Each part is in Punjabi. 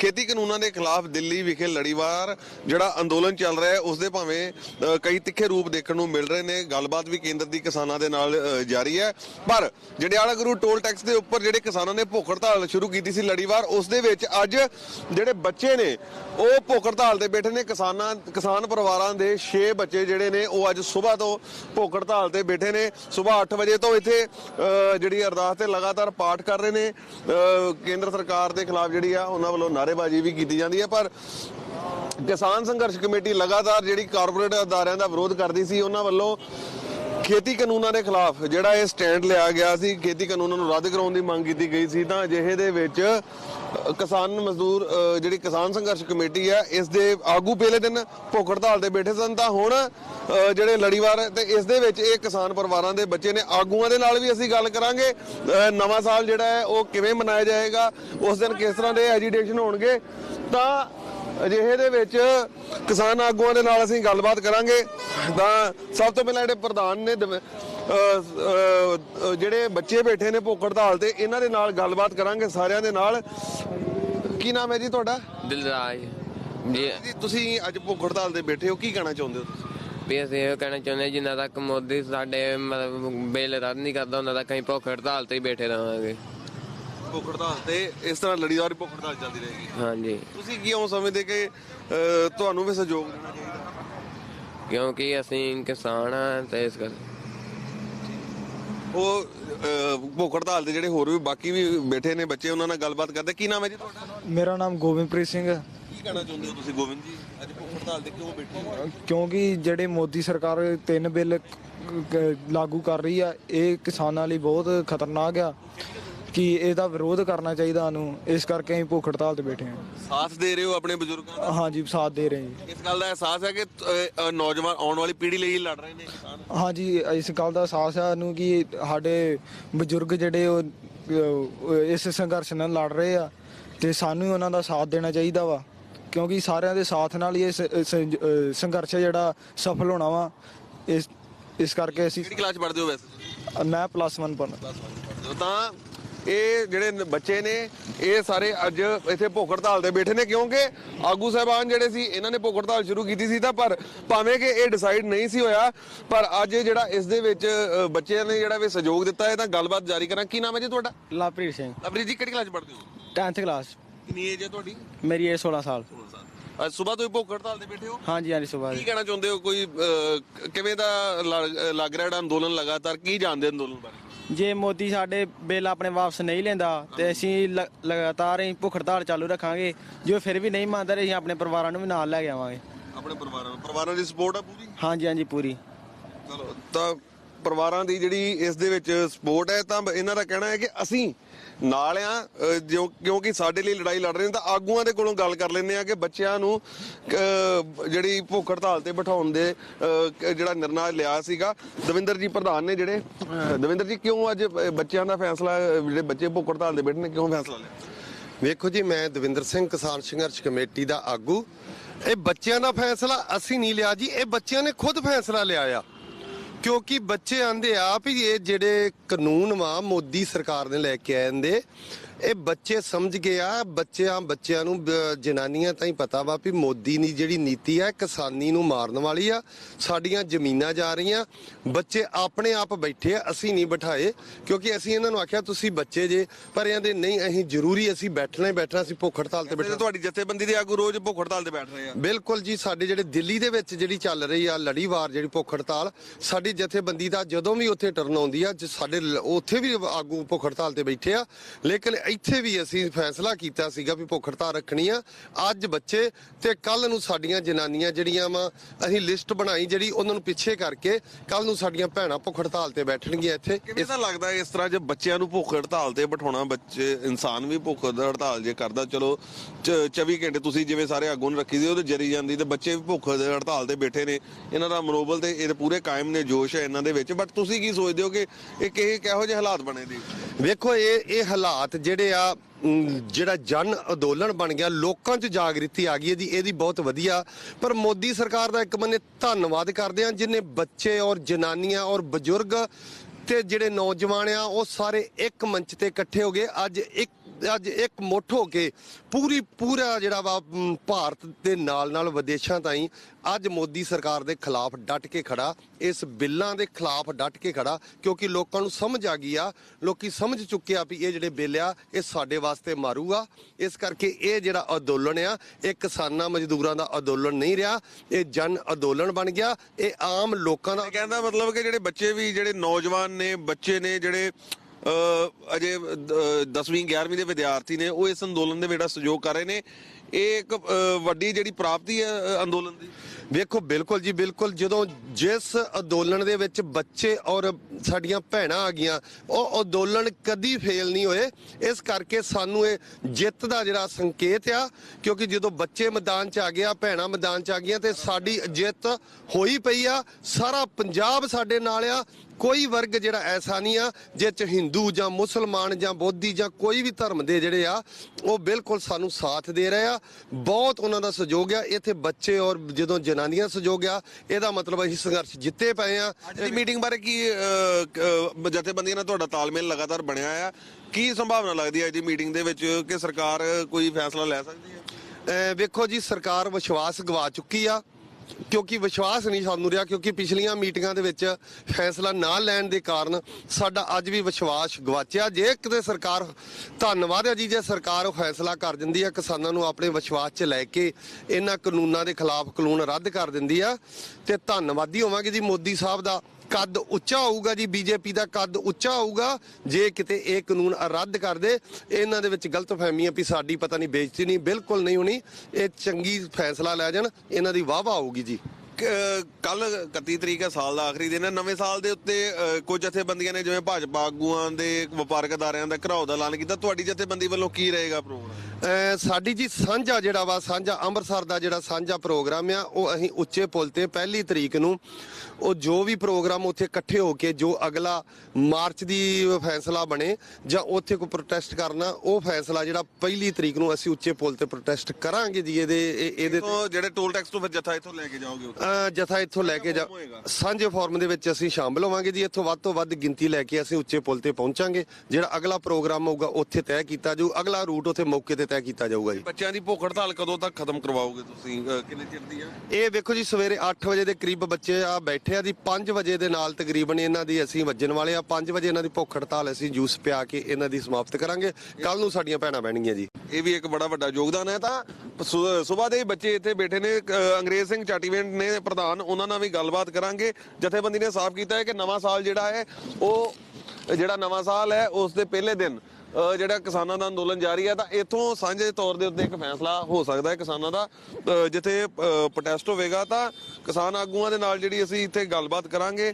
ਖੇਤੀ ਕਾਨੂੰਨਾਂ ਦੇ ਖਿਲਾਫ ਦਿੱਲੀ ਵਿਖੇ ਲੜੀਵਾਰ ਜਿਹੜਾ ਅੰਦੋਲਨ ਚੱਲ ਰਿਹਾ ਹੈ ਉਸ ਦੇ ਭਾਵੇਂ ਕਈ ਤਿੱਖੇ ਰੂਪ ਦੇਖਣ ਨੂੰ ਮਿਲ ਰਹੇ ਨੇ, ਗੱਲਬਾਤ ਵੀ ਕੇਂਦਰ ਦੀ ਕਿਸਾਨਾਂ ਦੇ ਨਾਲ ਜਾਰੀ ਹੈ। ਪਰ ਜੰਡਿਆਲਾ ਗੁਰੂ ਟੋਲ ਟੈਕਸ ਦੇ ਉੱਪਰ ਜਿਹੜੇ ਕਿਸਾਨਾਂ ਨੇ ਭੁੱਖ ਹੜਤਾਲ ਸ਼ੁਰੂ ਕੀਤੀ ਸੀ ਲੜੀਵਾਰ ਉਸ ਦੇ ਵਿੱਚ ਅੱਜ ਜਿਹੜੇ ਬੱਚੇ ਨੇ, ਉਹ ਭੁੱਖ ਹੜਤਾਲ ਤੇ ਬੈਠੇ ਨੇ। ਕਿਸਾਨਾਂ, ਕਿਸਾਨ ਪਰਿਵਾਰਾਂ ਦੇ 6 ਬੱਚੇ ਜਿਹੜੇ ਨੇ, ਉਹ ਅੱਜ ਸਵੇਰ ਤੋਂ ਭੁੱਖ ਹੜਤਾਲ ਤੇ ਬੈਠੇ ਨੇ। ਸਵੇਰ 8 ਵਜੇ ਤੋਂ ਇੱਥੇ ਜਿਹੜੀ ਅਰਦਾਸ ਤੇ ਲਗਾਤਾਰ ਪਾਠ ਕਰ ਰਹੇ ਨੇ ਕੇਂਦਰ ਸਰਕਾਰ ਦੇ ਖਿਲਾਫ ਜਿਹੜੀ ਆ, ਉਹਨਾਂ ਵੱਲੋਂ ਨਾਅਰੇਬਾਜ਼ੀ ਵੀ ਕੀਤੀ ਜਾਂਦੀ ਹੈ, ਪਰ ਕਿਸਾਨ ਸੰਘਰਸ਼ ਕਮੇਟੀ ਲਗਾਤਾਰ ਜਿਹੜੀ ਕਾਰਪੋਰੇਟ ਅਦਾਰਿਆਂ ਦਾ ਵਿਰੋਧ ਕਰਦੀ ਸੀ, ਉਹਨਾਂ ਵੱਲੋਂ ਖੇਤੀ ਕਾਨੂੰਨਾਂ ਦੇ ਖਿਲਾਫ ਜਿਹੜਾ ਇਹ ਸਟੈਂਡ ਲਿਆ ਗਿਆ ਸੀ, ਖੇਤੀ ਕਾਨੂੰਨਾਂ ਨੂੰ ਰੱਦ ਕਰਾਉਣ ਦੀ ਮੰਗ ਕੀਤੀ ਗਈ ਸੀ, ਤਾਂ ਅਜਿਹੇ ਦੇ ਵਿੱਚ ਕਿਸਾਨ ਮਜ਼ਦੂਰ ਜਿਹੜੀ ਕਿਸਾਨ ਸੰਘਰਸ਼ ਕਮੇਟੀ ਹੈ, ਇਸ ਦੇ ਆਗੂ ਪਹਿਲੇ ਦਿਨ ਭੁੱਖ ਹੜਤਾਲ ਤੇ ਬੈਠੇ ਸਨ, ਤਾਂ ਹੁਣ ਜਿਹੜੇ ਲੜੀਵਾਰ ਤੇ ਇਸ ਦੇ ਵਿੱਚ ਇਹ ਕਿਸਾਨ ਪਰਿਵਾਰਾਂ ਦੇ ਬੱਚੇ ਨੇ, ਆਗੂਆਂ ਦੇ ਨਾਲ ਵੀ ਅਸੀਂ ਗੱਲ ਕਰਾਂਗੇ ਨਵਾਂ ਸਾਲ ਜਿਹੜਾ ਹੈ, ਉਹ ਕਿਵੇਂ ਮਨਾਇਆ ਜਾਏਗਾ, ਉਸ ਦਿਨ ਕਿਸ ਤਰ੍ਹਾਂ ਦੇ ਐਜੀਟੇਸ਼ਨ ਹੋਣਗੇ, ਤਾਂ ਅਜਿਹੇ ਦੇ ਵਿੱਚ ਕਿਸਾਨ ਆਗੂਆਂ ਦੇ ਨਾਲ ਅਸੀਂ ਗੱਲਬਾਤ ਕਰਾਂਗੇ। ਤਾਂ ਸਭ ਤੋਂ ਪਹਿਲਾਂ ਜਿਹੜੇ ਪ੍ਰਧਾਨ ਨੇ ਜਿਹੜੇ ਬੱਚੇ ਬੈਠੇ ਨੇ ਭੁੱਖ ਹੜਤਾਲ ਤੇ ਇਹਨਾਂ ਦੇ ਨਾਲ ਗੱਲਬਾਤ ਕਰਾਂਗੇ ਸਾਰਿਆਂ ਦੇ ਨਾਲ। ਕੀ ਨਾਮ ਹੈ ਜੀ ਤੁਹਾਡਾ? ਦਿਲਰਾਜ। ਜੀ ਤੁਸੀਂ ਅੱਜ ਭੁੱਖ ਹੜਤਾਲ ਤੇ ਬੈਠੇ ਹੋ ਕੀ ਕਹਿਣਾ ਚਾਹੁੰਦੇ ਹੋ ਤੁਸੀਂ? ਵੀ ਅਸੀਂ ਇਹ ਕਹਿਣਾ ਚਾਹੁੰਦੇ ਹਾਂ, ਜਿੰਨਾ ਤੱਕ ਮੋਦੀ ਸਾਡੇ ਮਤਲਬ ਬਿੱਲ ਰੱਦ ਨਹੀਂ ਕਰਦਾ ਉਹਨਾਂ ਤੱਕ ਅਸੀਂ ਭੁੱਖ ਹੜਤਾਲ ਤੇ ਹੀ ਬੈਠੇ ਰਹਾਂਗੇ। ਭੁੱਖ ਹੜਤਾਲ ਤੇ ਇਸ ਤਰ੍ਹਾਂ ਲੜੀਵਾਰ ਭੁੱਖ ਹੜਤਾਲ ਚੱਲਦੀ ਰਹੇਗੀ। ਹਾਂਜੀ। ਤੁਸੀਂ ਕਿਉਂ ਸਮਝਦੇ ਕਿ ਅਹ, ਤੁਹਾਨੂੰ ਵੀ ਸਹਿਯੋਗ ਦੇਣਾ ਚਾਹੀਦਾ? ਕਿਉਂਕਿ ਅਸੀਂ ਕਿਸਾਨ ਆ ਤੇ ਇਸ ਕਰ ਉਹ ਅਹ, ਭੁੱਖ ਹੜਤਾਲ ਤੇ ਜਿਹੜੇ ਹੋਰ ਵੀ ਬਾਕੀ ਵੀ ਬੈਠੇ ਨੇ ਬੱਚੇ ਉਹਨਾਂ ਨਾਲ ਗੱਲਬਾਤ ਕਰਦੇ। ਕੀ ਨਾਮ ਹੈ ਜੀ ਤੁਹਾਡਾ? ਮੇਰਾ ਨਾਮ ਗੋਬਿੰਦਪ੍ਰੀਤ ਸਿੰਘ ਹੈ। ਕੀ ਕਹਿਣਾ ਚਾਹੁੰਦੇ ਹੋ ਤੁਸੀਂ ਗੋਬਿੰਦ ਜੀ? ਅੱਜ ਭੁੱਖ ਹੜਤਾਲ ਤੇ ਕਿਉਂ ਬੈਠੇ ਹੋ? ਕਿਉਂਕਿ ਜਿਹੜੇ ਮੋਦੀ ਸਰਕਾਰ ਤਿੰਨ ਬਿੱਲ ਕ- ਕ- ਲਾਗੂ ਕਰ ਰਹੀ ਆ ਇਹ ਕਿਸਾਨਾਂ ਲਈ ਬਹੁਤ ਖਤਰਨਾਕ ਆ। ਕਿ ਇਹਦਾ ਵਿਰੋਧ ਕਰਨਾ ਚਾਹੀਦਾ ਸਾਨੂੰ ਇਸ ਕਰਕੇ ਅਸੀਂ ਭੁੱਖ ਹੜਤਾਲ ਤੇ ਬੈਠੇ ਹਾਂ। ਸਾਥ ਦੇ ਰਹੇ ਹੋ ਆਪਣੇ ਬਜ਼ੁਰਗਾਂ ਦਾ ਹਾਂਜੀ ਸਾਥ ਦੇ ਰਹੇ ਹਾਂ। ਜੀ। ਇਸ ਗੱਲ ਦਾ ਅਹਿਸਾਸ ਹੈ ਕਿ ਨੌਜਵਾਨ ਆਉਣ ਵਾਲੀ ਪੀੜ੍ਹੀ ਲਈ ਲੜ ਰਹੇ ਨੇ ਕਿਸਾਨ? ਹਾਂਜੀ ਇਸ ਗੱਲ ਦਾ ਅਹਿਸਾਸ ਹੈ ਸਾਨੂੰ ਕਿ ਸਾਡੇ ਬਜ਼ੁਰਗ ਜਿਹੜੇ ਉਹ ਇਸ ਸੰਘਰਸ਼ ਨਾਲ ਲੜ ਰਹੇ ਆ ਤੇ ਸਾਨੂੰ ਹੀ ਉਹਨਾਂ ਦਾ ਸਾਥ ਦੇਣਾ ਚਾਹੀਦਾ ਵਾ। ਕਿਉਂਕਿ ਸਾਰਿਆਂ ਦੇ ਸਾਥ ਨਾਲ ਹੀ ਇਹ ਸ- ਸ- ਅਹ ਸੰਘਰਸ਼ ਹੈ ਜਿਹੜਾ ਸਫਲ ਹੋਣਾ ਵਾ। ਇਸ ਇਸ ਕਰਕੇ ਅਸੀਂ ਕਿਹੜੀ ਕਲਾਸ ਪੜ੍ਹਦੇ ਹੋ ਵੈਸੇ? ਮੈਂ ਪਲੱਸ 1 ਪੜ੍ਹਨਾ। ਪੜ੍ਹਦੇ ਹੋ। ਤਾਂ ਇਹ ਜਿਹੜੇ ਬੱਚੇ ਨੇ ਇਹ ਸਾਰੇ ਅੱਜ ਇੱਥੇ ਭੁੱਖ ਹੜਤਾਲ ਤੇ ਬੈਠੇ ਨੇ ਕਿਉਂਕਿ ਆਗੂ ਸਾਹਿਬਾਨ ਜਿਹੜੇ ਸੀ ਇਹਨਾਂ ਨੇ ਭੁੱਖ ਹੜਤਾਲ ਸ਼ੁਰੂ ਕੀਤੀ ਸੀ ਤਾਂ ਪਰ ਭਾਵੇਂ ਕਿ ਇਹ ਡਿਸਾਈਡ ਨਹੀਂ ਸੀ ਹੋਇਆ ਪਰ ਅੱਜ ਜਿਹੜਾ ਇਸ ਦੇ ਵਿੱਚ ਬੱਚਿਆਂ ਨੇ ਜਿਹੜਾ ਵੀ ਸਹਿਯੋਗ ਦਿੱਤਾ ਹੈ ਤਾਂ ਗੱਲਬਾਤ ਜਾਰੀ ਕਰਾਂ। ਕੀ ਨਾਮ ਹੈ ਜੀ ਤੁਹਾਡਾ? ਲਵਪ੍ਰੀਤ ਸਿੰਘ। ਲਵਰੀ ਜੀ ਕਿਹੜੀ ਕਲਾਸ ਪੜ੍ਹਦੇ ਹੋ? 10th ਕਲਾਸ ਕਿੰਨੀ ਏਜ ਹੈ ਤੁਹਾਡੀ? ਮੇਰੀ ਏਜ 16 ਸਾਲ। 16 ਸਾਲ। ਅੱਜ ਸਵੇਰ ਤੋਂ ਹੀ ਭੁੱਖ ਹੜਤਾਲ ਤੇ ਬੈਠੇ ਹੋ? ਹਾਂਜੀ ਹਾਂਜੀ ਸੁਬਾਹ ਕੀ ਕਹਿਣਾ ਚਾਹੁੰਦੇ ਹੋ? ਕੋਈ ਕਿਵੇਂ ਦਾ ਲੱਗ ਰਿਹਾ ਜਿਹੜਾ ਅੰਦੋਲਨ ਲਗਾਤਾਰ? ਕੀ ਜਾਣਦੇ ਅੰਦੋਲਨ ਬਾਰੇ? ਜੇ ਮੋਦੀ ਸਾਡੇ ਬਿੱਲ ਆਪਣੇ ਵਾਪਸ ਨਹੀਂ ਲੈਂਦਾ ਤੇ ਅਸੀਂ ਲ- ਲਗਾਤਾਰ ਹੀ ਭੁੱਖ ਹੜਤਾਲ ਚਾਲੂ ਰੱਖਾਂਗੇ। ਜੋ ਫਿਰ ਵੀ ਨਹੀਂ ਮੰਨਦਾ ਤੇ ਅਸੀਂ ਆਪਣੇ ਪਰਿਵਾਰਾਂ ਨੂੰ ਵੀ ਨਾਲ ਲੈ ਕੇ ਆਵਾਂਗੇ। ਆਪਣੇ ਪਰਿਵਾਰਾਂ ਨੂੰ। ਪਰਿਵਾਰਾਂ ਦੀ ਸਪੋਰਟ ਆ ਪੂਰੀ? ਹਾਂਜੀ ਹਾਂਜੀ ਪੂਰੀ। ਚਲੋ ਤਾਂ ਪਰਿਵਾਰਾਂ ਦੀ ਜਿਹੜੀ ਇਸ ਦੇ ਵਿੱਚ ਸਪੋਰਟ ਹੈ ਤਾਂ ਇਹਨਾਂ ਦਾ ਕਹਿਣਾ ਹੈ ਕਿ ਅਸੀਂ ਨਾਲ ਆ ਜੋ ਕਿਉਂਕਿ ਸਾਡੇ ਲਈ ਲੜਾਈ ਲੜ ਰਹੇ ਨੇ ਤਾਂ ਆਗੂਆਂ ਦੇ ਕੋਲੋਂ ਗੱਲ ਕਰ ਲੈਂਦੇ ਆ ਕਿ ਬੱਚਿਆਂ ਨੂੰ ਜਿਹੜੀ ਭੁੱਖ ਹੜਤਾਲ ਤੇ ਬਿਠਾਉਣ ਦੇ ਜਿਹੜਾ ਨਿਰਣਾ ਲਿਆ ਸੀਗਾ। ਦਵਿੰਦਰ ਜੀ ਪ੍ਰਧਾਨ ਨੇ ਜਿਹੜੇ ਦਵਿੰਦਰ ਜੀ ਕਿਉਂ ਅੱਜ ਬੱਚਿਆਂ ਦਾ ਫੈਸਲਾ, ਜਿਹੜੇ ਬੱਚੇ ਭੁੱਖ ਹੜਤਾਲ ਦੇ ਬੈਠੇ ਨੇ, ਕਿਉਂ ਫੈਸਲਾ ਲਿਆ? ਵੇਖੋ ਜੀ, ਮੈਂ ਦਵਿੰਦਰ ਸਿੰਘ, ਕਿਸਾਨ ਸੰਘਰਸ਼ ਕਮੇਟੀ ਦਾ ਆਗੂ। ਇਹ ਬੱਚਿਆਂ ਦਾ ਫੈਸਲਾ ਅਸੀਂ ਨਹੀਂ ਲਿਆ ਜੀ, ਇਹ ਬੱਚਿਆਂ ਨੇ ਖੁਦ ਫੈਸਲਾ ਲਿਆ ਆ। ਕਿਉਂਕਿ ਬੱਚੇ ਆਂਦੇ ਆ ਵੀ ਇਹ ਜਿਹੜੇ ਕਾਨੂੰਨ ਵਾ ਮੋਦੀ ਸਰਕਾਰ ਨੇ ਲੈ ਕੇ ਆਏ ਹੁੰਦੇ ਇਹ ਬੱਚੇ ਸਮਝ ਗਏ ਆ ਬੱਚਿਆਂ ਬੱਚਿਆਂ ਨੂੰ ਜਨਾਨੀਆਂ ਤਾਂ ਹੀ ਪਤਾ ਵਾ ਵੀ ਮੋਦੀ ਦੀ ਜਿਹੜੀ ਨੀਤੀ ਆ ਕਿਸਾਨੀ ਨੂੰ ਮਾਰਨ ਵਾਲੀ ਆ। ਸਾਡੀਆਂ ਜ਼ਮੀਨਾਂ ਜਾ ਰਹੀਆਂ। ਬੱਚੇ ਆਪਣੇ ਆਪ ਬੈਠੇ ਆ ਅਸੀਂ ਨਹੀਂ ਬਿਠਾਏ। ਕਿਉਂਕਿ ਅਸੀਂ ਇਹਨਾਂ ਨੂੰ ਆਖਿਆ ਤੁਸੀਂ ਬੱਚੇ ਜੇ ਪਰ ਇਹਦੇ ਨਹੀਂ ਅਸੀਂ ਜ਼ਰੂਰੀ ਅਸੀਂ ਬੈਠਣਾ ਹੀ ਬੈਠਣਾ ਅਸੀਂ ਭੁੱਖ ਹੜਤਾਲ ਤੇ ਬੈਠਣਾ ਤੁਹਾਡੀ ਜਥੇਬੰਦੀ ਦੇ ਆਗੂ ਰੋਜ਼ ਭੁੱਖ ਹੜਤਾਲ ਤੇ ਬੈਠ ਰਹੇ ਆ। ਬਿਲਕੁਲ ਜੀ ਸਾਡੇ ਜਿਹੜੇ ਦਿੱਲੀ ਦੇ ਵਿੱਚ ਜਿਹੜੀ ਚੱਲ ਰਹੀ ਆ ਲੜੀਵਾਰ ਜਿਹੜੀ ਭੁੱਖ ਹੜਤਾਲ ਸਾਡੀ ਜਥੇਬੰਦੀ ਦਾ ਜਦੋਂ ਵੀ ਉੱਥੇ ਟਰਨ ਆਉਂਦੀ ਆ ਸਾਡੇ ਉੱਥੇ ਵੀ ਆਗੂ ਭੁੱਖ ਹੜਤਾਲ ਤੇ ਬੈਠੇ ਆ। ਲੇਕਿਨ ਇੱਥੇ ਵੀ ਅਸੀਂ ਫੈਸਲਾ ਕੀਤਾ ਸੀਗਾ ਵੀ ਭੁੱਖ ਹੜਤਾਲ ਰੱਖਣੀ ਆ। ਅੱਜ ਬੱਚੇ ਤੇ ਕੱਲ ਨੂੰ ਸਾਡੀਆਂ ਜਨਾਨੀਆਂ ਜਿਹੜੀਆਂ ਵਾ ਅਸੀਂ ਲਿਸਟ ਬਣਾਈ ਜਿਹੜੀ ਉਹਨਾਂ ਨੂੰ ਪਿੱਛੇ ਕਰਕੇ ਕੱਲ ਨੂੰ ਸਾਡੀਆਂ ਭੈਣਾਂ ਭੁੱਖ ਹੜਤਾਲ ਤੇ ਬੈਠਣਗੀਆਂ ਇੱਥੇ। ਕਿਵੇਂ ਦਾ ਲੱਗਦਾ ਇਸ ਤਰ੍ਹਾਂ ਜੇ ਬੱਚਿਆਂ ਨੂੰ ਭੁੱਖ ਹੜਤਾਲ ਤੇ ਬਿਠਾਉਣਾ ਬੱਚੇ ਇਨਸਾਨ ਵੀ ਭੁੱਖ ਹੜਤਾਲ ਜੇ ਕਰਦਾ ਚਲੋ ਚ- 24 ਘੰਟੇ ਤੁਸੀਂ ਜਿਵੇਂ ਸਾਰੇ ਆਗੂ ਨੂੰ ਰੱਖੀ ਦੀ ਉਹਦੇ ਜਰੀ ਜਾਂਦੀ ਤੇ ਬੱਚੇ ਵੀ ਭੁੱਖ ਹੜਤਾਲ ਤੇ ਬੈਠੇ ਨੇ। ਇਹਨਾਂ ਦਾ ਮਨੋਬਲ ਤੇ ਇਹ ਪੂਰੇ ਕਾਇਮ ਨੇ ਜੋਸ਼ ਹੈ ਇਹਨਾਂ ਦੇ ਵਿੱਚ। ਬਟ ਤੁਸੀਂ ਕੀ ਸੋਚਦੇ ਹੋ ਕਿ ਇਹ ਕਿਹੇ ਕਿਹੋ ਜਿਹੇ ਹਾਲਾਤ ਬਣੇ ਦੇ ਵੇਖੋ ਇਹ ਇਹ ਹਾਲਾਤ ਜਿਹੜੇ ਆ ਜਿਹੜਾ ਜਨ ਅੰਦੋਲਨ ਬਣ ਗਿਆ, ਲੋਕਾਂ 'ਚ ਜਾਗ੍ਰਿਤੀ ਆ ਗਈ ਹੈ ਜੀ ਇਹਦੀ ਬਹੁਤ ਵਧੀਆ। ਪਰ ਮੋਦੀ ਸਰਕਾਰ ਦਾ ਇੱਕ ਬੰਨੇ ਧੰਨਵਾਦ ਕਰਦੇ ਆ ਜਿਨੇ ਬੱਚੇ ਔਰ ਜਨਾਨੀਆਂ ਔਰ ਬਜ਼ੁਰਗ ਤੇ ਜਿਹੜੇ ਨੌਜਵਾਨ ਆ, ਉਹ ਸਾਰੇ ਇੱਕ ਮੰਚ ਤੇ ਇਕੱਠੇ ਹੋ ਗਏ। ਅੱਜ ਇੱਕ ਅੱਜ ਇੱਕ ਮੁੱਠ ਹੋ ਕੇ ਪੂਰੀ, ਪੂਰਾ ਜਿਹੜਾ ਵਾ ਭਾਰਤ ਦੇ ਨਾਲ ਨਾਲ ਵਿਦੇਸ਼ਾਂ ਤਾਈਂ ਅੱਜ ਮੋਦੀ ਸਰਕਾਰ ਦੇ ਖਿਲਾਫ ਡਟ ਕੇ ਖੜਾ, ਇਸ ਬਿੱਲਾਂ ਦੇ ਖਿਲਾਫ ਡਟ ਕੇ ਖੜਾ, ਕਿਉਂਕਿ ਲੋਕਾਂ ਨੂੰ ਸਮਝ ਆ ਗਈ ਆ, ਲੋਕੀ ਸਮਝ ਚੁੱਕੇ ਆ ਵੀ ਇਹ ਜਿਹੜੇ ਬਿੱਲ ਆ, ਇਹ ਸਾਡੇ ਵਾਸਤੇ ਮਾਰੂਗਾ। ਇਸ ਕਰਕੇ ਇਹ ਜਿਹੜਾ ਅੰਦੋਲਨ ਆ, ਇਹ ਕਿਸਾਨਾਂ ਮਜ਼ਦੂਰਾਂ ਦਾ ਅੰਦੋਲਨ ਨਹੀਂ ਰਿਹਾ, ਇਹ ਜਨ ਅੰਦੋਲਨ ਬਣ ਗਿਆ, ਇਹ ਆਮ ਲੋਕਾਂ ਦਾ ਕਹਿੰਦਾ ਮਤਲਬ ਕਿ ਜਿਹੜੇ ਬੱਚੇ ਵੀ, ਜਿਹੜੇ ਨੌਜਵਾਨ ਨੇ, ਬੱਚੇ ਨੇ, ਜਿਹੜੇ ਅਜੇ 10ਵੀਂ 11ਵੀਂ ਦੇ ਵਿਦਿਆਰਥੀ ਨੇ ਉਹ ਇਸ ਅੰਦੋਲਨ ਦੇ ਵਿੱਚ ਸਹਿਯੋਗ ਕਰ ਰਹੇ ਨੇ। ਇਹ ਇੱਕ ਵੱਡੀ ਜਿਹੜੀ ਪ੍ਰਾਪਤੀ ਹੈ ਅੰਦੋਲਨ ਦੀ? ਵੇਖੋ, ਬਿਲਕੁਲ ਜੀ, ਬਿਲਕੁਲ। ਜਦੋਂ ਜਿਸ ਅੰਦੋਲਨ ਦੇ ਵਿੱਚ ਬੱਚੇ ਔਰ ਸਾਡੀਆਂ ਭੈਣਾਂ ਆ ਗਈਆਂ, ਉਹ ਅੰਦੋਲਨ ਕਦੀ ਫੇਲ ਨਹੀਂ ਹੋਏ। ਇਸ ਕਰਕੇ ਸਾਨੂੰ ਇਹ ਜਿੱਤ ਦਾ ਜਿਹੜਾ ਸੰਕੇਤ ਆ, ਕਿਉਂਕਿ ਜਦੋਂ ਬੱਚੇ ਮੈਦਾਨ 'ਚ ਆ ਗਿਆ ਭੈਣਾਂ ਮੈਦਾਨ 'ਚ ਆ ਗਈਆਂ ਤੇ ਸਾਡੀ ਜਿੱਤ ਹੋਈ ਪਈ ਆ। ਸਾਰਾ ਪੰਜਾਬ ਸਾਡੇ ਨਾਲ ਆ। ਕੋਈ ਵਰਗ ਜਿਹੜਾ ਐਸਾ ਨਹੀਂ ਆ ਜਿਹ ਚ ਹਿੰਦੂ ਜਾਂ ਮੁਸਲਮਾਨ ਜਾਂ ਬੋਧੀ ਜਾਂ ਕੋਈ ਵੀ ਧਰਮ ਦੇ ਜਿਹੜੇ ਆ ਉਹ ਬਿਲਕੁਲ ਸਾਨੂੰ ਸਾਥ ਦੇ ਰਹੇ ਆ। ਬਹੁਤ ਉਹਨਾਂ ਦਾ ਸਹਿਯੋਗ ਆ। ਇੱਥੇ ਬੱਚੇ ਔਰ ਜਦੋਂ ਜਨਾਨੀਆਂ ਸਹਿਯੋਗ ਆ ਇਹਦਾ ਮਤਲਬ ਅਸੀਂ ਸੰਘਰਸ਼ ਜਿੱਤੇ ਪਏ ਆ। ਅੱਜ ਦੀ ਮੀਟਿੰਗ ਬਾਰੇ ਕੀ ਜਥੇਬੰਦੀਆਂ ਨਾਲ ਤੁਹਾਡਾ ਤਾਲਮੇਲ ਲਗਾਤਾਰ ਬਣਿਆ ਆ? ਕੀ ਸੰਭਾਵਨਾ ਲੱਗਦੀ ਹੈ ਅੱਜ ਦੀ ਮੀਟਿੰਗ ਦੇ ਵਿੱਚ ਕਿ ਸਰਕਾਰ ਕੋਈ ਫੈਸਲਾ ਲੈ ਸਕਦੀ ਹੈ ਵੇਖੋ ਜੀ ਸਰਕਾਰ ਵਿਸ਼ਵਾਸ ਗਵਾ ਚੁੱਕੀ ਆ। ਕਿਉਂਕਿ ਵਿਸ਼ਵਾਸ ਨਹੀਂ ਸਾਨੂੰ ਰਿਹਾ, ਕਿਉਂਕਿ ਪਿਛਲੀਆਂ ਮੀਟਿੰਗਾਂ ਦੇ ਵਿੱਚ ਫੈਸਲਾ ਨਾ ਲੈਣ ਦੇ ਕਾਰਨ ਸਾਡਾ ਅੱਜ ਵੀ ਵਿਸ਼ਵਾਸ ਗਵਾਚਿਆ। ਜੇ ਕਿਤੇ ਸਰਕਾਰ, ਧੰਨਵਾਦ ਹੈ ਜੀ, ਜੇ ਸਰਕਾਰ ਉਹ ਫੈਸਲਾ ਕਰ ਦਿੰਦੀ ਹੈ, ਕਿਸਾਨਾਂ ਨੂੰ ਆਪਣੇ ਵਿਸ਼ਵਾਸ 'ਚ ਲੈ ਕੇ ਇਹਨਾਂ ਕਾਨੂੰਨਾਂ ਦੇ ਖਿਲਾਫ ਕਾਨੂੰਨ ਰੱਦ ਕਰ ਦਿੰਦੀ ਆ। ਤੇ ਧੰਨਵਾਦੀ ਹੋਵਾਂਗੇ ਜੀ ਮੋਦੀ ਸਾਹਿਬ ਦਾ। ਕੱਦ ਉੱਚਾ ਹੋਊਗਾ ਜੀ ਬੀਜੇਪੀ ਦਾ ਕੱਦ ਉੱਚਾ ਹੋਊਗਾ, ਜੇ ਕਿਤੇ ਇਹ ਕਾਨੂੰਨ ਰੱਦ ਕਰ ਦੇ, ਇਹਨਾਂ ਦੇ ਵਿੱਚ ਗਲਤਫਹਿਮੀਆਂ ਵੀ ਸਾਡੀ ਪਤਾ ਨਹੀਂ, ਬੇਇੱਜ਼ਤੀ ਨਹੀਂ, ਬਿਲਕੁਲ ਨਹੀਂ ਹੋਣੀ, ਇਹ ਚੰਗੀ ਫੈਸਲਾ ਲੈ ਜਾਣ, ਇਹਨਾਂ ਦੀ ਵਾਹ ਵਾਹ ਆਊਗੀ ਜੀ। ਕੱਲ 31 ਤਰੀਕ ਹੈ ਸਾਲ ਦਾ ਆਖਰੀ ਦਿਨ ਹੈ ਨਵੇਂ ਸਾਲ ਦੇ ਉੱਤੇ ਕੁਝ ਜਥੇਬੰਦੀਆਂ ਨੇ ਜਿਵੇਂ ਭਾਜਪਾ ਆਗੂਆਂ ਦੇ ਵਪਾਰਕ ਅਦਾਰਿਆਂ ਦਾ ਘਰਾਓ ਦਾ ਐਲਾਨ ਕੀਤਾ। ਤੁਹਾਡੀ ਜਥੇਬੰਦੀ ਵੱਲੋਂ ਕੀ ਰਹੇਗਾ ਪ੍ਰੋਗਰਾਮ? ਸਾਡੀ ਜੀ ਸਾਂਝਾ ਜਿਹੜਾ ਵਾ ਸਾਂਝਾ ਅੰਮ੍ਰਿਤਸਰ ਦਾ ਜਿਹੜਾ ਸਾਂਝਾ ਪ੍ਰੋਗਰਾਮ ਆ ਉਹ ਅਸੀਂ ਉੱਚੇ ਪੁਲ ਤੇ ਪਹਿਲੀ ਤਰੀਕ ਨੂੰ ਉਹ ਜੋ ਵੀ ਪ੍ਰੋਗਰਾਮ ਉੱਥੇ ਇਕੱਠੇ ਹੋ ਕੇ ਜੋ ਅਗਲਾ ਮਾਰਚ ਦੀ ਫੈਸਲਾ ਬਣੇ ਜਾਂ ਉੱਥੇ ਕੋਈ ਪ੍ਰੋਟੈਸਟ ਕਰਨਾ ਉਹ ਫੈਸਲਾ ਜਿਹੜਾ ਪਹਿਲੀ ਤਰੀਕ ਨੂੰ ਅਸੀਂ ਉੱਚੇ ਪੁਲ ਤੇ ਪ੍ਰੋਟੈਸਟ ਕਰਾਂਗੇ ਜੀ ਇਹਦੇ ਇਹ- ਇਹਦੇ ਜਿਹੜੇ ਟੋਲ ਟੈਕਸ ਤੋਂ ਫਿਰ ਜਥਾ ਇੱਥੋਂ ਲੈ ਕੇ ਜਾਓਗੇ ਜਥਾ ਇੱਥੋਂ ਲੈ ਕੇ ਜਾ। ਸਾਂਝੇ ਫਾਰਮ ਦੇ ਵਿੱਚ ਅਸੀਂ ਸ਼ਾਮਲ ਹੋਵਾਂਗੇ ਜੀ। ਇੱਥੋਂ ਵੱਧ ਤੋਂ ਵੱਧ ਗਿਣਤੀ ਲੈ ਕੇ ਅਸੀਂ ਉੱਚੇ ਪੁਲ ਤੇ ਪਹੁੰਚਾਂਗੇ। ਜਿਹੜਾ ਅਗਲਾ ਪ੍ਰੋਗਰਾਮ ਹੋਊਗਾ ਉੱਥੇ ਤੈਅ ਕੀਤਾ ਜਾਊ। ਅਗਲਾ ਰੂਟ ਉੱਥੇ ਮੌਕੇ ਤੇ ਤੈਅ ਕੀਤਾ ਜਾਊਗਾ ਜੀ। ਬੱਚਿਆਂ ਦੀ ਭੁੱਖ ਹੜਤਾਲ ਕਦੋਂ ਤੱਕ ਖਤਮ ਕਰਵਾਓਗੇ ਤੁਸੀਂ? ਕਿੰਨੇ ਚਿਰ ਦੀ ਹੈ ਇਹ ਵੇਖੋ ਜੀ ਸਵੇਰੇ 8 ਵਜੇ ਦੇ ਕਰੀਬ ਬੱਚੇ ਆ ਬੈਠੇ ਆ ਜੀ। 5 ਵਜੇ ਦੇ ਨਾਲ ਤਕਰੀਬਨ ਇਹਨਾਂ ਦੀ ਅਸੀਂ ਵੱਜਣ ਵਾਲੇ ਆ। 5 ਵਜੇ ਇਹਨਾਂ ਦੀ ਭੁੱਖ ਹੜਤਾਲ ਅਸੀਂ ਜੂਸ ਪਿਆ ਕੇ ਇਹਨਾਂ ਦੀ ਸਮਾਪਤ ਕਰਾਂਗੇ। ਕੱਲ ਨੂੰ ਸਾਡੀਆਂ ਭੈਣਾਂ ਬਹਿਣਗੀਆਂ ਜੀ। ਇਹ ਵੀ ਇੱਕ ਬੜਾ ਵੱਡਾ ਯੋਗਦਾਨ ਹੈ ਤਾਂ ਸਵੇਰ ਦੇ ਬੱਚੇ ਇੱਥੇ ਬੈਠੇ ਨੇ। ਅੰਗਰੇਜ਼ ਸਿੰਘ ਚਾਟੀਵਿੰਡ ਨੇ ਪ੍ਰਧਾਨ ਉਹਨਾਂ ਨਾਲ ਵੀ ਗੱਲਬਾਤ ਕਰਾਂਗੇ। ਜਥੇਬੰਦੀ ਨੇ ਸਾਫ਼ ਕੀਤਾ ਹੈ ਕਿ ਨਵਾਂ ਸਾਲ ਜਿਹੜਾ ਹੈ ਉਹ ਜਿਹੜਾ ਨਵਾਂ ਸਾਲ ਹੈ ਉਸ ਦੇ ਪਹਿਲੇ ਦਿਨ ਜਿਹੜਾ ਕਿਸਾਨਾਂ ਦਾ ਅੰਦੋਲਨ ਜਾਰੀ ਹੈ ਤਾਂ ਇਥੋਂ ਸਾਂਝੇ ਤੌਰ ਦੇ ਉੱਤੇ ਇੱਕ ਫੈਸਲਾ ਹੋ ਸਕਦਾ ਹੈ ਕਿਸਾਨਾਂ ਦਾ। ਜਿੱਥੇ ਪ੍ਰੋਟੈਸਟ ਹੋਵੇਗਾ ਤਾਂ ਕਿਸਾਨ ਆਗੂਆਂ ਦੇ ਨਾਲ ਜਿਹੜੀ ਅਸੀਂ ਇੱਥੇ ਗੱਲਬਾਤ ਕਰਾਂਗੇ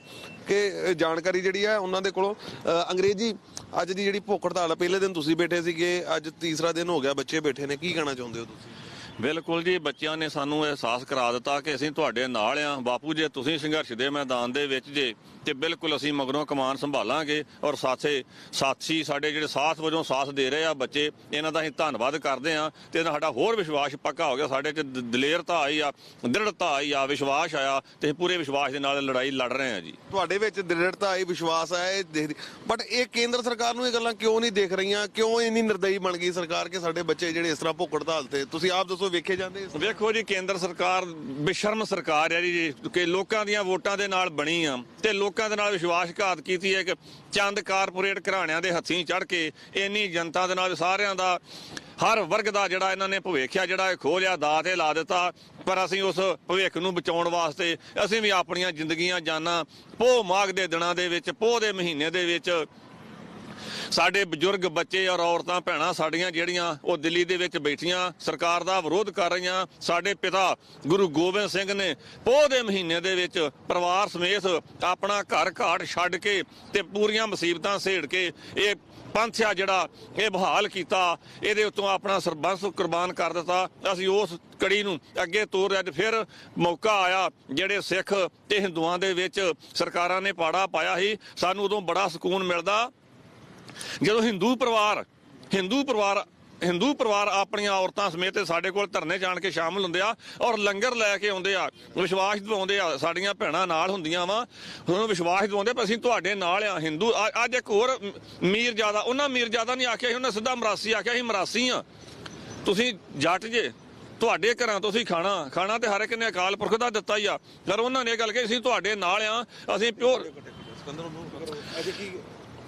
ਕਿ ਜਾਣਕਾਰੀ ਜਿਹੜੀ ਹੈ ਉਹਨਾਂ ਦੇ ਕੋਲੋਂ। ਅਹ, ਅੰਗਰੇਜ਼ੀ ਅੱਜ ਦੀ ਜਿਹੜੀ ਭੁੱਖ ਹੜਤਾਲ ਪਹਿਲੇ ਦਿਨ ਤੁਸੀਂ ਬੈਠੇ ਸੀਗੇ ਅੱਜ ਤੀਸਰਾ ਦਿਨ ਹੋ ਗਿਆ ਬੱਚੇ ਬੈਠੇ ਨੇ ਕੀ ਕਹਿਣਾ ਚਾਹੁੰਦੇ ਹੋ ਤੁਸੀਂ? ਬਿਲਕੁਲ ਜੀ, ਬੱਚਿਆਂ ਨੇ ਸਾਨੂੰ ਅਹਿਸਾਸ ਕਰਾ ਦਿੱਤਾ ਕਿ ਅਸੀਂ ਤੁਹਾਡੇ ਨਾਲ ਆ। ਬਾਪੂ ਜੇ, ਤੁਸੀਂ ਸੰਘਰਸ਼ ਦੇ ਮੈਦਾਨ ਦੇ ਵਿੱਚ ਜੇ ਤੇ ਬਿਲਕੁਲ ਅਸੀਂ ਮਗਰੋਂ ਕਮਾਨ ਸੰਭਾਲਾਂਗੇ ਔਰ ਸਾਥੇ ਸਾਥੀ ਸਾਡੇ ਜਿਹੜੇ ਸਾਥ ਵਜੋਂ ਸਾਥ ਦੇ ਰਹੇ ਆ ਬੱਚੇ ਇਹਨਾਂ ਦਾ ਅਸੀਂ ਧੰਨਵਾਦ ਕਰਦੇ ਆ ਤੇ ਸਾਡਾ ਹੋਰ ਵਿਸ਼ਵਾਸ ਪੱਕਾ ਹੋ ਗਿਆ ਸਾਡੇ ਚ ਦਲੇਰਤਾ ਆਈ ਆ ਦ੍ਰਿੜਤਾ ਆਈ ਆ ਵਿਸ਼ਵਾਸ ਆਇਆ ਤੇ ਪੂਰੇ ਵਿਸ਼ਵਾਸ ਦੇ ਨਾਲ ਲੜਾਈ ਲੜ ਰਹੇ ਆ ਜੀ। ਤੁਹਾਡੇ ਵਿੱਚ ਦ੍ਰਿੜਤਾ ਆਈ ਵਿਸ਼ਵਾਸ ਆਇਆ ਇਹ ਬਟ ਇਹ ਕੇਂਦਰ ਸਰਕਾਰ ਨੂੰ ਇਹ ਗੱਲਾਂ ਕਿਉਂ ਨਹੀਂ ਦੇਖ ਰਹੀਆਂ? ਕਿਉਂ ਇੰਨੀ ਨਿਰਦਈ ਬਣ ਗਈ ਸਰਕਾਰ ਕਿ ਸਾਡੇ ਬੱਚੇ ਜਿਹੜੇ ਇਸ ਤਰ੍ਹਾਂ ਭੁੱਖ ਹੜਤਾਲ ਤੇ ਤੁਸੀਂ ਆਪ ਦੱਸੋ ਵੇਖੇ ਜਾਂਦੇ ਵੇਖੋ ਜੀ ਕੇਂਦਰ ਸਰਕਾਰ ਬੇਸ਼ਰਮ ਸਰਕਾਰ ਹੈ ਜੀ ਕਿ ਲੋਕਾਂ ਦੀਆਂ ਵੋਟਾਂ ਦੇ ਨਾਲ ਬਣੀ ਆ ਤੇ ਲੋਕਾਂ ਲੋਕਾਂ ਦੇ ਨਾਲ ਵਿਸ਼ਵਾਸਘਾਤ ਕੀਤੀ ਹੈ ਕਿ ਚੰਦ ਕਾਰਪੋਰੇਟ ਘਰਾਣਿਆਂ ਦੇ ਹੱਥੀਂ ਚੜ ਕੇ ਇੰਨੀ ਜਨਤਾ ਦੇ ਨਾਲ ਸਾਰਿਆਂ ਦਾ, ਹਰ ਵਰਗ ਦਾ ਜਿਹੜਾ ਇਹਨਾਂ ਨੇ ਭਵਿੱਖ ਆ, ਜਿਹੜਾ ਇਹ ਖੋਹ ਲਿਆ, ਦਾਅ ਤੇ ਲਾ ਦਿੱਤਾ। ਪਰ ਅਸੀਂ ਉਸ ਭਵਿੱਖ ਨੂੰ ਬਚਾਉਣ ਵਾਸਤੇ ਅਸੀਂ ਵੀ ਆਪਣੀਆਂ ਜ਼ਿੰਦਗੀਆਂ, ਜਾਨਾਂ ਪੋਹ ਮਾਘ ਦੇ ਦਿਨਾਂ ਦੇ ਵਿੱਚ, ਪੋਹ ਦੇ ਮਹੀਨੇ ਦੇ ਵਿੱਚ ਸਾਡੇ ਬਜ਼ੁਰਗ ਬੱਚੇ ਔਰ ਔਰਤਾਂ, ਭੈਣਾਂ ਸਾਡੀਆਂ ਜਿਹੜੀਆਂ ਉਹ ਦਿੱਲੀ ਦੇ ਵਿੱਚ ਬੈਠੀਆਂ, ਸਰਕਾਰ ਦਾ ਵਿਰੋਧ ਕਰ ਰਹੀਆਂ, ਸਾਡੇ ਪਿਤਾ ਗੁਰੂ ਗੋਬਿੰਦ ਸਿੰਘ ਨੇ ਪੋਹ ਦੇ ਮਹੀਨੇ ਦੇ ਵਿੱਚ ਪਰਿਵਾਰ ਸਮੇਤ ਆਪਣਾ ਘਰ ਘਾਟ ਛੱਡ ਕੇ ਤੇ ਪੂਰੀਆਂ ਮੁਸੀਬਤਾਂ ਸੇੜ ਕੇ ਇਹ ਪੰਥ ਆ ਜਿਹੜਾ ਇਹ ਬਹਾਲ ਕੀਤਾ, ਇਹਦੇ ਉੱਤੋਂ ਆਪਣਾ ਸਰਬੰਸ ਕੁਰਬਾਨ ਕਰ ਦਿੱਤਾ। ਅਸੀਂ ਉਸ ਕੜੀ ਨੂੰ ਅੱਗੇ ਤੋਰ ਅੱਜ ਫਿਰ ਮੌਕਾ ਆਇਆ ਜਿਹੜੇ ਸਿੱਖ ਤੇ ਹਿੰਦੂਆਂ ਦੇ ਵਿੱਚ ਸਰਕਾਰਾਂ ਨੇ ਪਾੜਾ ਪਾਇਆ ਸੀ। ਸਾਨੂੰ ਉਦੋਂ ਬੜਾ ਸਕੂਨ ਮਿਲਦਾ ਜਦੋਂ ਹਿੰਦੂ ਪਰਿਵਾਰ ਹਿੰਦੂ ਪਰਿਵਾਰ ਹਿੰਦੂ ਪਰਿਵਾਰ ਆਪਣੀਆਂ ਔਰਤਾਂ ਸਮੇਤ ਸਾਡੇ ਕੋਲ ਧਰਨੇ ਜਾਣ ਕੇ ਸ਼ਾਮਲ ਹੁੰਦੇ ਆ ਔਰ ਲੰਗਰ ਲੈ ਕੇ ਆਉਂਦੇ ਆ, ਵਿਸ਼ਵਾਸ ਦਿਵਾਉਂਦੇ ਆ, ਸਾਡੀਆਂ ਭੈਣਾਂ ਨਾਲ ਹੁੰਦੀਆਂ ਵਾ, ਉਹਨਾਂ ਵਿਸ਼ਵਾਸ ਦਿਵਾਉਂਦੇ ਵੀ ਅਸੀਂ ਤੁਹਾਡੇ ਨਾਲ ਆ ਹਿੰਦੂ ਅੱਜ ਇੱਕ ਹੋਰ ਮੀਰ ਜ਼ਿਆਦਾ ਉਹਨਾਂ ਮੀਰ ਜ਼ਿਆਦਾ ਨਹੀਂ ਆਖਿਆ ਸੀ, ਉਹਨਾਂ ਸਿੱਧਾ ਮਰਾਸੀ ਆਖਿਆ ਸੀ, ਮਰਾਸੀ ਆ। ਤੁਸੀਂ ਜੱਟ ਜੇ, ਤੁਹਾਡੇ ਘਰਾਂ ਤੋਂ ਅਸੀਂ ਖਾਣਾ ਖਾਣਾ ਤੇ ਹਰ ਇੱਕ ਨੇ ਅਕਾਲ ਪੁਰਖ ਦਾ ਦਿੱਤਾ ਹੀ ਆ। ਪਰ ਉਹਨਾਂ ਨੇ ਇਹ ਗੱਲ ਕਹੀ, ਅਸੀਂ ਤੁਹਾਡੇ ਨਾਲ ਆ, ਅਸੀਂ ਪਿਓਰ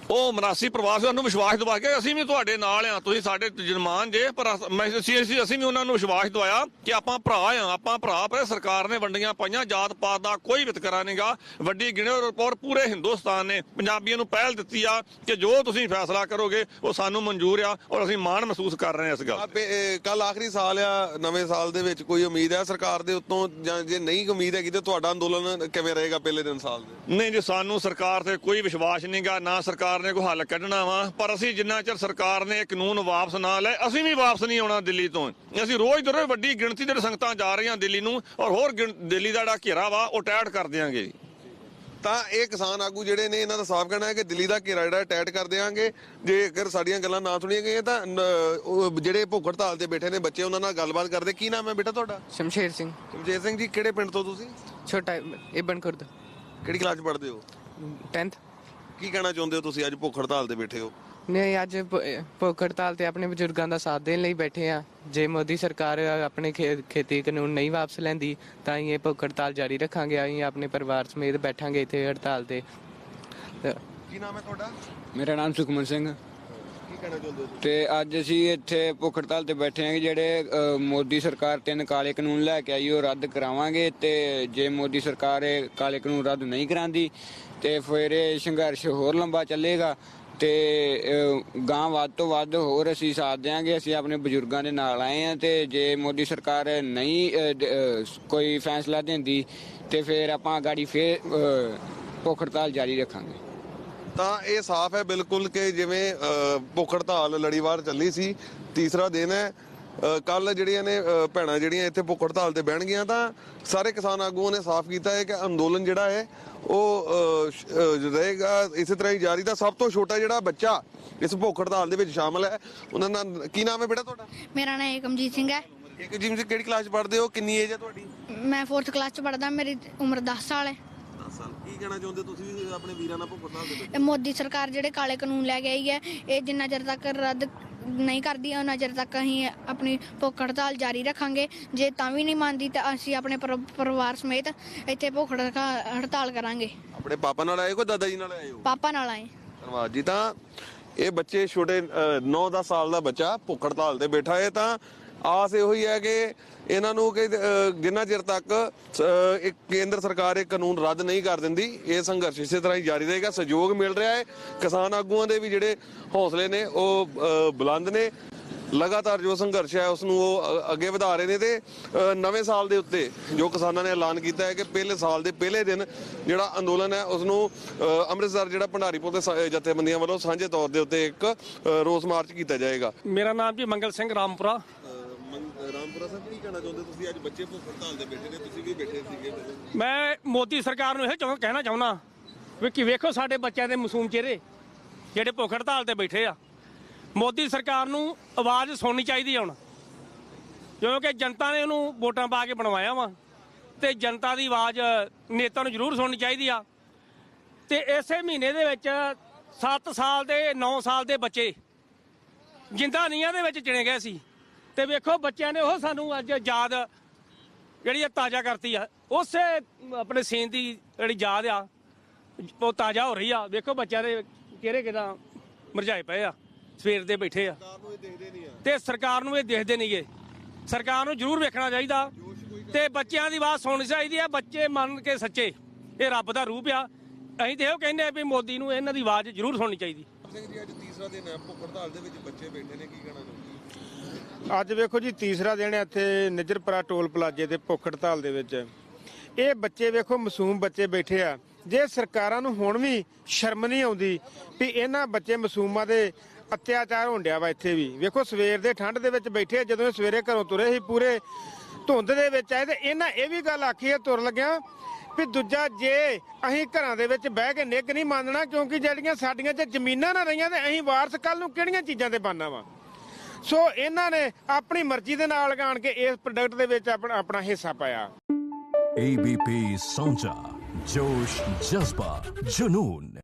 ਉਹ ਮਰਾਸੀ ਪ੍ਰਵਾਸੀ ਨੂੰ ਵਿਸ਼ਵਾਸ ਦਿਵਾ ਕੇ ਅਸੀਂ ਵੀ ਤੁਹਾਡੇ ਨਾਲ ਆ ਤੁਸੀਂ ਸਾਡੇ ਜਨਮਾਨ ਜੇ ਪਰ ਅਸ- ਅਸੀਂ ਵੀ ਉਹਨਾਂ ਨੂੰ ਵਿਸ਼ਵਾਸ ਦਵਾਇਆ ਕਿ ਆਪਾਂ ਭਰਾ ਆ ਆਪਾਂ ਭਰਾ ਪਰ ਸਰਕਾਰ ਨੇ ਵੰਡੀਆਂ ਪਾਈਆਂ ਜਾਤ ਪਾਤ ਦਾ ਕੋਈ ਵਿਤਕਰਾ ਨਹੀਂਗਾ ਵੱਡੀ ਗਿਣੇ ਔਰ ਪੂਰੇ ਹਿੰਦੁਸਤਾਨ ਨੇ ਪੰਜਾਬੀਆਂ ਨੂੰ ਪਹਿਲ ਦਿੱਤੀ ਆ ਕਿ ਜੋ ਤੁਸੀਂ ਫੈਸਲਾ ਕਰੋਗੇ ਉਹ ਸਾਨੂੰ ਮਨਜ਼ੂਰ ਆ ਔਰ ਅਸੀਂ ਮਾਣ ਮਹਿਸੂਸ ਕਰ ਰਹੇ ਹਾਂ ਇਸ ਗੱਲ। ਕੱਲ ਆਖਰੀ ਸਾਲ ਆ ਨਵੇਂ ਸਾਲ ਦੇ ਵਿੱਚ ਕੋਈ ਉਮੀਦ ਹੈ ਸਰਕਾਰ ਦੇ ਉੱਤੋਂ ਜਾਂ ਜੇ ਨਹੀਂ ਉਮੀਦ ਹੈਗੀ ਤੇ ਤੁਹਾਡਾ ਅੰਦੋਲਨ ਕਿਵੇਂ ਰਹੇਗਾ ਪਹਿਲੇ ਦਿਨ ਸਾਲ ਦੇ ਨਹੀਂ ਜੀ ਸਾਨੂੰ ਸਰਕਾਰ ਤੇ ਕੋਈ ਵਿਸ਼ਵਾਸ ਨਹੀਂਗਾ ਨਾ ਸਰਕਾਰ ਨੇ ਕੋਈ ਹੱਲ ਕੱਢਣਾ ਵਾ ਪਰ ਅਸੀਂ ਜਿੰਨਾ ਚਿਰ ਸਰਕਾਰ ਨੇ ਇਹ ਕਾਨੂੰਨ ਵਾਪਸ ਨਾ ਲੈ ਅਸੀਂ ਵੀ ਵਾਪਸ ਨਹੀਂ ਆਉਣਾ ਦਿੱਲੀ ਤੋਂ। ਅਸੀਂ ਰੋਜ਼ ਦਰ ਵੱਡੀ ਗਿਣਤੀ ਦੇ ਸੰਗਤਾਂ ਜਾ ਰਹੀਆਂ ਦਿੱਲੀ ਨੂੰ ਔਰ ਹੋਰ ਦਿੱਲੀ ਦਾ ਜਿਹੜਾ ਘੇਰਾ ਵਾ ਉਹ ਟੈਟ ਕਰ ਦਿਆਂਗੇ। ਜੀ ਤਾਂ ਇਹ ਕਿਸਾਨ ਆਗੂ ਜਿਹੜੇ ਨੇ ਇਹਨਾਂ ਦਾ ਸਾਫ਼ ਕਹਿਣਾ ਹੈ ਕਿ ਦਿੱਲੀ ਦਾ ਘੇਰਾ ਜਿਹੜਾ ਟੈਟ ਕਰ ਦੇਵਾਂਗੇ ਜੇਕਰ ਸਾਡੀਆਂ ਗੱਲਾਂ ਨਾ ਸੁਣੀਆਂ ਗਈਆਂ ਤਾਂ ਜਿਹੜੇ ਭੁੱਖ ਹੜਤਾਲ ਤੇ ਬੈਠੇ ਨੇ ਬੱਚੇ ਉਹਨਾਂ ਨਾਲ ਗੱਲਬਾਤ ਕਰਦੇ। ਕੀ ਨਾਮ ਹੈ ਬੇਟਾ ਤੁਹਾਡਾ? ਸ਼ਮਸ਼ੇਰ ਸਿੰਘ। ਜਗਜੀਤ ਸਿੰਘ ਜੀ ਕਿਹੜੇ ਪਿੰਡ ਤੋਂ ਤੁਸੀਂ? ਛੋਟਾ ਇਬਨ ਖੁਰਦ ਕਿਹੜੀ ਕਲਾਸ ਪੜ੍ਹਦੇ ਹੋ? 10th ਕੀ ਕਹਿਣਾ ਚਾਹੁੰਦੇ ਹੋ ਤੁਸੀਂ? ਅੱਜ ਭੁੱਖ ਹੜਤਾਲ ਤੇ ਬੈਠੇ ਹੋ। ਨੇ ਅੱਜ ਭ- ਭੁੱਖ ਹੜਤਾਲ ਤੇ ਆਪਣੇ ਬਜ਼ੁਰਗਾਂ ਦਾ ਸਾਥ ਦੇਣ ਲਈ ਬੈਠੇ ਆ ਜੇ ਮੋਦੀ ਸਰਕਾਰ ਆਪਣੇ ਖੇ- ਖੇਤੀ ਕਾਨੂੰਨ ਨਹੀਂ ਵਾਪਸ ਲੈਂਦੀ ਤਾਂ ਅਸੀਂ ਇਹ ਭੁੱਖ ਹੜਤਾਲ ਜਾਰੀ ਰੱਖਾਂਗੇ। ਅਸੀਂ ਆਪਣੇ ਪਰਿਵਾਰ ਸਮੇਤ ਬੈਠਾਂਗੇ ਇੱਥੇ ਹੜਤਾਲ ਤੇ। ਤੇ ਕੀ ਨਾਮ ਹੈ ਤੁਹਾਡਾ? ਮੇਰਾ ਨਾਮ ਸੁਖਮਨ ਸਿੰਘ ਕਹਿਣਾ ਚਾਹੁੰਦੇ ਹੋ ਤੇ ਅੱਜ ਅਸੀਂ ਇੱਥੇ ਭੁੱਖ ਹੜਤਾਲ ਤੇ ਬੈਠੇ ਹਾਂ ਕਿ ਜਿਹੜੇ ਅ, ਮੋਦੀ ਸਰਕਾਰ ਤਿੰਨ ਕਾਲੇ ਕਾਨੂੰਨ ਲੈ ਕੇ ਆਈ ਉਹ ਰੱਦ ਕਰਾਵਾਂਗੇ ਤੇ ਜੇ ਮੋਦੀ ਸਰਕਾਰ ਇਹ ਕਾਲੇ ਕਾਨੂੰਨ ਰੱਦ ਨਹੀਂ ਕਰਾਂਦੀ ਤੇ ਫਿਰ ਇਹ ਸੰਘਰਸ਼ ਹੋਰ ਲੰਬਾ ਚੱਲੇਗਾ ਤੇ ਅ, ਗਾਂ ਵੱਧ ਤੋਂ ਵੱਧ ਹੋਰ ਅਸੀਂ ਸਾਥ ਦਿਆਂਗੇ ਅਸੀਂ ਆਪਣੇ ਬਜ਼ੁਰਗਾਂ ਦੇ ਨਾਲ ਆਏ ਹਾਂ ਤੇ ਜੇ ਮੋਦੀ ਸਰਕਾਰ ਨਹੀਂ ਅ, ਦ- ਅ, ਕੋਈ ਫੈਸਲਾ ਦਿੰਦੀ ਤੇ ਫਿਰ ਆਪਾਂ ਗਾੜੀ ਫੇਰ ਅ, ਭੁੱਖ ਹੜਤਾਲ ਜਾਰੀ ਰੱਖਾਂਗੇ। ਤਾਂ ਇਹ ਸਾਫ਼ ਹੈ ਬਿਲਕੁਲ ਕਿ ਜਿਵੇਂ ਭੁੱਖ ਹੜਤਾਲ ਲੜੀਵਾਰ ਚੱਲੀ ਸੀ ਤੀਸਰਾ ਦਿਨ ਹੈ। ਕੱਲ ਜਿਹੜੀਆਂ ਨੇ ਭੈਣਾਂ ਜਿਹੜੀਆਂ ਇੱਥੇ ਭੁੱਖ ਹੜਤਾਲ ਤੇ ਬਹਿਣਗੀਆਂ ਤਾਂ ਸਾਰੇ ਕਿਸਾਨ ਆਗੂਆਂ ਨੇ ਸਾਫ਼ ਕੀਤਾ ਹੈ ਕਿ ਅੰਦੋਲਨ ਜਿਹੜਾ ਹੈ ਉਹ ਰਹੇਗਾ। ਇਸੇ ਤਰ੍ਹਾਂ ਹੀ ਜਾਰੀ ਤਾਂ ਸਭ ਤੋਂ ਛੋਟਾ ਜਿਹੜਾ ਬੱਚਾ ਇਸ ਭੁੱਖ ਹੜਤਾਲ ਦੇ ਵਿੱਚ ਸ਼ਾਮਲ ਹੈ। ਉਹਨਾਂ ਦਾ ਕੀ ਨਾਮ ਹੈ ਬੇਟਾ ਤੁਹਾਡਾ? ਮੇਰਾ ਨਾਮ ਏਕਮਜੀਤ ਸਿੰਘ ਹੈ। ਚ ਕਿਹੜੀ ਕਲਾਸ ਪੜ੍ਹਦੇ ਹੋ? ਕਿੰਨੀ ਏਜ ਹੈ ਤੁਹਾਡੀ? ਮੈਂ 4th ਕਲਾਸ ਚ ਪੜ੍ਹਦਾ ਮੇਰੀ ਉਮਰ 10 ਸਾਲ ਹੈ। 10 ਸਾਲ ਕੀ ਕਹਿਣਾ ਚਾਹੁੰਦੇ ਤੁਸੀਂ ਵੀ ਆਪਣੇ ਵੀਰਾਂ ਨਾਲ ਭੁੱਖ ਹੜਤਾਲ ਤੇ ਇਹ ਮੋਦੀ ਸਰਕਾਰ ਜਿਹੜੇ ਕਾਲੇ ਕਾਨੂੰਨ ਲੈ ਕੇ ਆਈ ਹੈ ਇਹ ਜਿੰਨਾ ਚਿਰ ਤੱਕ ਰੱਦ ਨਹੀਂ ਕਰਦੀ ਉਹਨਾਂ ਚਿਰ ਤੱਕ ਅਸੀਂ ਆਪਣੀ ਭੁੱਖ ਹੜਤਾਲ ਜਾਰੀ ਰੱਖਾਂਗੇ। ਜੇ ਤਾਂ ਵੀ ਨਹੀਂ ਮੰਨਦੀ ਤਾਂ ਅਸੀਂ ਆਪਣੇ ਪਰ- ਪਰਿਵਾਰ ਸਮੇਤ ਇੱਥੇ ਭੁੱਖ ਹੜਕਾ- ਹੜਤਾਲ ਕਰਾਂਗੇ। ਆਪਣੇ ਪਾਪਾ ਨਾਲ ਆਏ ਕੋ ਦਾਦਾ ਜੀ ਨਾਲ ਆਏ ਹੋ? ਪਾਪਾ ਨਾਲ ਆਏ। ਧੰਨਵਾਦ ਜੀ ਤਾਂ। ਇਹ ਬੱਚੇ ਛੋਟੇ 9-10 ਸਾਲ ਦਾ ਬੱਚਾ ਭੁੱਖ ਹੜਤਾਲ ਤੇ ਬੈਠਾ ਹੈ ਤਾਂ ਆਸ ਇਹੋ ਹੀ ਹੈ ਕਿ ਇਹਨਾਂ ਨੂੰ ਕਿ ਜਿੰਨਾ ਚਿਰ ਤੱਕ ਇੱਕ ਕੇਂਦਰ ਸਰਕਾਰ ਇਹ ਕਾਨੂੰਨ ਰੱਦ ਨਹੀਂ ਕਰ ਦਿੰਦੀ, ਇਹ ਸੰਘਰਸ਼ ਇਸੇ ਤਰ੍ਹਾਂ ਹੀ ਜਾਰੀ ਰਹੇਗਾ, ਸਹਿਯੋਗ ਮਿਲ ਰਿਹਾ ਹੈ। ਕਿਸਾਨ ਆਗੂਆਂ ਦੇ ਵੀ ਜਿਹੜੇ ਹੌਸਲੇ ਨੇ, ਉਹ ਬੁਲੰਦ ਨੇ। ਲਗਾਤਾਰ ਜੋ ਸੰਘਰਸ਼ ਹੈ ਉਸ ਨੂੰ ਉਹ ਅੱਗੇ ਵਧਾ ਰਹੇ ਨੇ ਤੇ ਨਵੇਂ ਸਾਲ ਦੇ ਉੱਤੇ ਜੋ ਕਿਸਾਨਾਂ ਨੇ ਐਲਾਨ ਕੀਤਾ ਹੈ ਕਿ ਪਹਿਲੇ ਸਾਲ ਦੇ ਪਹਿਲੇ ਦਿਨ ਜਿਹੜਾ ਅੰਦੋਲਨ ਹੈ ਉਸ ਨੂੰ ਅੰਮ੍ਰਿਤਸਰ ਜਿਹੜਾ ਭੰਡਾਰੀਪੁਰ ਦੇ ਜਥੇਬੰਦੀਆਂ ਵੱਲੋਂ ਸਾਂਝੇ ਤੌਰ ਦੇ ਉੱਤੇ ਇੱਕ ਰੋਸ ਮਾਰਚ ਕੀਤਾ ਜਾਏਗਾ। ਮੇਰਾ ਨਾਮ ਜੀ ਮੰਗਲ ਸਿੰਘ ਰਾਮਪੁਰਾ। ਰਾਮਪੁਰਾ ਸਾਹਿਬ, ਕੀ ਕਹਿਣਾ ਚਾਹੁੰਦੇ ਤੁਸੀਂ? ਅੱਜ ਬੱਚੇ ਭੁੱਖ ਹੜਤਾਲ ਤੇ ਬੈਠੇ ਨੇ, ਤੁਸੀਂ ਵੀ ਬੈਠੇ ਸੀਗੇ। ਮੈਂ ਮੋਦੀ ਸਰਕਾਰ ਨੂੰ ਇਹ ਚਾਹੁੰ ਕਹਿਣਾ ਚਾਹੁੰਦਾ ਵੀ ਕਿ ਵੇਖੋ ਸਾਡੇ ਬੱਚਿਆਂ ਦੇ ਮਾਸੂਮ ਚਿਹਰੇ, ਜਿਹੜੇ ਭੁੱਖ ਹੜਤਾਲ ਤੇ ਬੈਠੇ ਆ। ਮੋਦੀ ਸਰਕਾਰ ਨੂੰ ਆਵਾਜ਼ ਸੁਣਨੀ ਚਾਹੀਦੀ ਆ ਹੁਣ। ਕਿਉਂਕਿ ਜਨਤਾ ਨੇ ਉਹਨੂੰ ਵੋਟਾਂ ਪਾ ਕੇ ਬਣਵਾਇਆ ਵਾ, ਤੇ ਜਨਤਾ ਦੀ ਆਵਾਜ਼ ਨੇਤਾ ਨੂੰ ਜ਼ਰੂਰ ਸੁਣਨੀ ਚਾਹੀਦੀ ਆ। ਤੇ ਇਸੇ ਮਹੀਨੇ ਦੇ ਵਿੱਚ 7 ਸਾਲ ਦੇ 9 ਸਾਲ ਦੇ ਬੱਚੇ ਜਿੰਦਾ ਨੀਆਂ ਦੇ ਵਿੱਚ ਚਿਣੇ ਗਏ ਸੀ। ਤੇ ਵੇਖੋ ਬੱਚਿਆਂ ਨੇ ਉਹ ਸਾਨੂੰ ਅੱਜ ਯਾਦ ਜਿਹੜੀ ਇਹ ਤਾਜ਼ਾ ਕਰਤੀ ਆ ਉਸੇ ਆਪਣੇ ਸੀਨ ਦੀ ਜਿਹੜੀ ਯਾਦ ਆ ਉਹ ਤਾਜ਼ਾ ਹੋ ਰਹੀ ਆ। ਵੇਖੋ ਬੱਚਿਆਂ ਦੇ ਕਿਹੜੇ ਕਿਦਾਂ ਮਰਝਾਏ ਪਏ ਆ ਸਵੇਰ ਦੇ ਬੈਠੇ ਆ। ਤੇ ਸਰਕਾਰ ਨੂੰ ਇਹ ਦੇਖਦੇ ਨਹੀਂਗੇ ਸਰਕਾਰ ਨੂੰ ਜ਼ਰੂਰ ਵੇਖਣਾ ਚਾਹੀਦਾ। ਤੇ ਬੱਚਿਆਂ ਦੀ ਆਵਾਜ਼ ਸੁਣਨੀ ਚਾਹੀਦੀ ਆ ਬੱਚੇ ਮੰਨ ਕੇ ਸੱਚੇ। ਇਹ ਰੱਬ ਦਾ ਰੂਪ ਆ। ਅਸੀਂ ਤੇ ਇਹੋ ਕਹਿੰਦੇ ਆ ਵੀ ਮੋਦੀ ਨੂੰ ਇਹਨਾਂ ਦੀ ਆਵਾਜ਼ ਜ਼ਰੂਰ ਸੁਣਨੀ ਚਾਹੀਦੀ। ਸਿੰਘ ਜੀ ਅੱਜ ਤੀਸਰਾ ਦਿਨ ਹੈ ਭੁੱਖ ਹੜਤਾਲ ਦੇ ਵਿੱਚ ਬੱਚੇ ਬੈਠੇ ਨੇ ਕੀ ਕਹਿਣਾ ਚਾਹੁੰਦੇ ਅੱਜ ਵੇਖੋ ਜੀ ਤੀਸਰਾ ਦਿਨ ਹੈ ਇੱਥੇ ਨਿਜਰਪੁਰਾ ਟੋਲ ਪਲਾਜ਼ੇ ਤੇ ਭੁੱਖ ਹੜਤਾਲ ਦੇ ਵਿੱਚ। ਇਹ ਬੱਚੇ ਵੇਖੋ ਮਾਸੂਮ ਬੱਚੇ ਬੈਠੇ ਆ। ਜੇ ਸਰਕਾਰਾਂ ਨੂੰ ਹੁਣ ਵੀ ਸ਼ਰਮ ਨਹੀਂ ਆਉਂਦੀ ਵੀ ਇਹਨਾਂ ਬੱਚੇ ਮਾਸੂਮਾਂ ਦੇ ਅਤਿਆਚਾਰ ਹੋਣ ਡਿਆ ਵਾ ਇੱਥੇ ਵੀ। ਵੇਖੋ ਸਵੇਰ ਦੇ ਠੰਡ ਦੇ ਵਿੱਚ ਬੈਠੇ ਆ, ਜਦੋਂ ਇਹ ਸਵੇਰੇ ਘਰੋਂ ਤੁਰੇ ਸੀ ਪੂਰੇ ਧੁੰਦ ਦੇ ਵਿੱਚ ਆਏ ਤੇ ਇਹਨਾਂ ਇਹ ਵੀ ਗੱਲ ਆਖੀ ਹੈ ਤੁਰ ਲੱਗਿਆ ਵੀ ਦੂਜਾ ਜੇ ਅਸੀਂ ਘਰਾਂ ਦੇ ਵਿੱਚ ਬਹਿ ਕੇ ਨਿੱਘ ਨਹੀਂ ਮੰਨਣਾ ਕਿਉਂਕਿ ਜਿਹੜੀਆਂ ਸਾਡੀਆਂ 'ਚ ਜ਼ਮੀਨਾਂ ਨਾ ਰਹੀਆਂ ਤੇ ਅਸੀਂ ਵਾਰਸ ਕੱਲ ਨੂੰ ਕਿਹੜੀਆਂ ਚੀਜ਼ਾਂ ਤੇ ਬਣਨਾ ਵਾ? ਸੋ ਇਹਨਾਂ ਨੇ ਆਪਣੀ ਮਰਜ਼ੀ ਦੇ ਨਾਲ ਗਾਣ ਕੇ ਇਸ ਪ੍ਰੋਡਕਟ ਦੇ ਵਿੱਚ ਆਪਣਾ ਆਪਣਾ ਹਿੱਸਾ ਪਾਇਆ। ABP ਸੌਂਚਾ, ਜੋਸ਼, ਜਜ਼ਬਾ, ਜਨੂਨ।